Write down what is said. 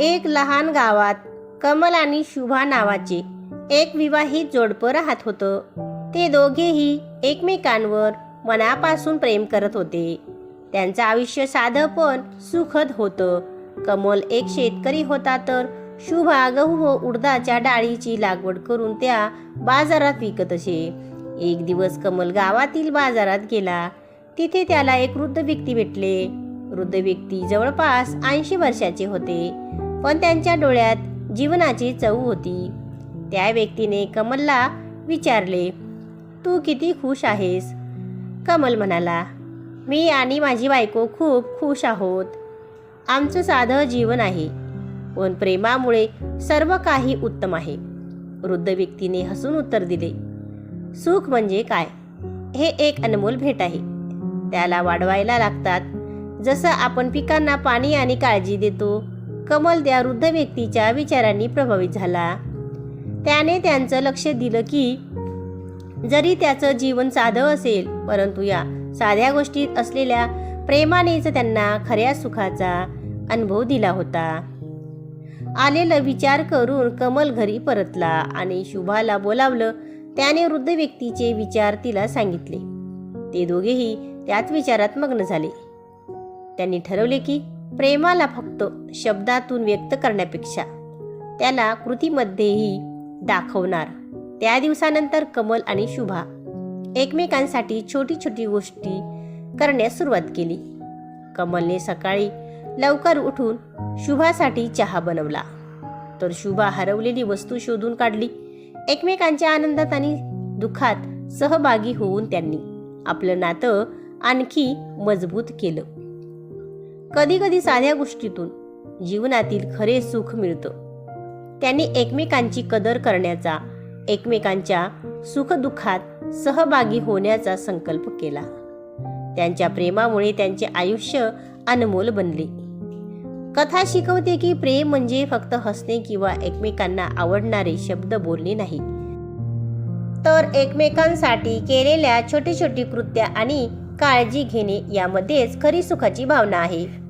एक लहान गावात कमल आणि शुभा नावाचे एक विवाहित जोडपं राहत होतं. ते दोघेही एकमेकांवर मनापासून प्रेम करत होते. त्यांचं आयुष्य साधं पण सुखद होतं. कमल एक शेतकरी होता तर शुभा गहू व उडदाच्या डाळीची लागवड करून त्या बाजारात विकत असे. एक दिवस कमल गावातील बाजारात गेला. तिथे त्याला एक वृद्ध व्यक्ती भेटले. वृद्ध व्यक्ती जवळपास ऐंशी वर्षाचे होते. पण त्यांच्या डोळ्यात जीवनाची चव होती. त्या व्यक्तीने कमलला विचारले तू किती खुश आहेस? कमल म्हणाला मी आणि माझी बायको खूप खुश आहोत. आमचं साधं जीवन आहे. पण प्रेमामुळे सर्व काही उत्तम आहे. वृद्ध व्यक्तीने हसून उत्तर दिले सुख म्हणजे काय? हे एक अनमोल भेट आहे. त्याला वाढवायला लागतात. जसं आपण पिकांना पाणी आणि काळजी देतो कमल त्या वृद्ध व्यक्तीच्या विचारांनी प्रभावित झाला. त्याने त्यांचं लक्ष दिलं की जरी त्याचं जीवन साधं असेल परंतु या साध्या गोष्टीत असलेल्या प्रेमानेच त्यांना खऱ्या सुखाचा अनुभव दिला होता. आलेलं विचार करून कमल घरी परतला आणि शुभाला बोलावलं. त्याने वृद्ध व्यक्तीचे विचार तिला सांगितले. ते दोघेही त्याच विचारात मग्न झाले. त्यांनी ठरवले की प्रेमाला फक्त शब्दातून व्यक्त करण्यापेक्षा. त्याला कृतीमध्येही दाखवणार. त्या दिवसानंतर कमल आणि शुभा एकमेकांसाठी छोटी छोटी गोष्टी करण्यास सुरुवात केली. कमलने सकाळी लवकर उठून शुभासाठी चहा बनवला. तर शुभा हरवलेली वस्तू शोधून काढली. एकमेकांच्या आनंदात आणि दुःखात सहभागी होऊन त्यांनी आपलं नातं आणखी मजबूत केलं. कधी कधी साध्या गोष्टीतून जीवनातील खरे सुख मिळतं. त्यांनी एकमेकांची कदर करण्याचा एकमेकांच्या सुखदुःखात सहभागी होण्याचा संकल्प केला. त्यांच्या प्रेमामुळे त्यांचे आयुष्य अनमोल बनले. कथा शिकवते की प्रेम म्हणजे फक्त हसणे किंवा एकमेकांना आवडणारे शब्द बोलणे नाही. तर एकमेकांसाठी केलेल्या छोटी छोटी कृत्या आणि काळजी घेणे यामध्येच खरी सुखाची भावना आहे.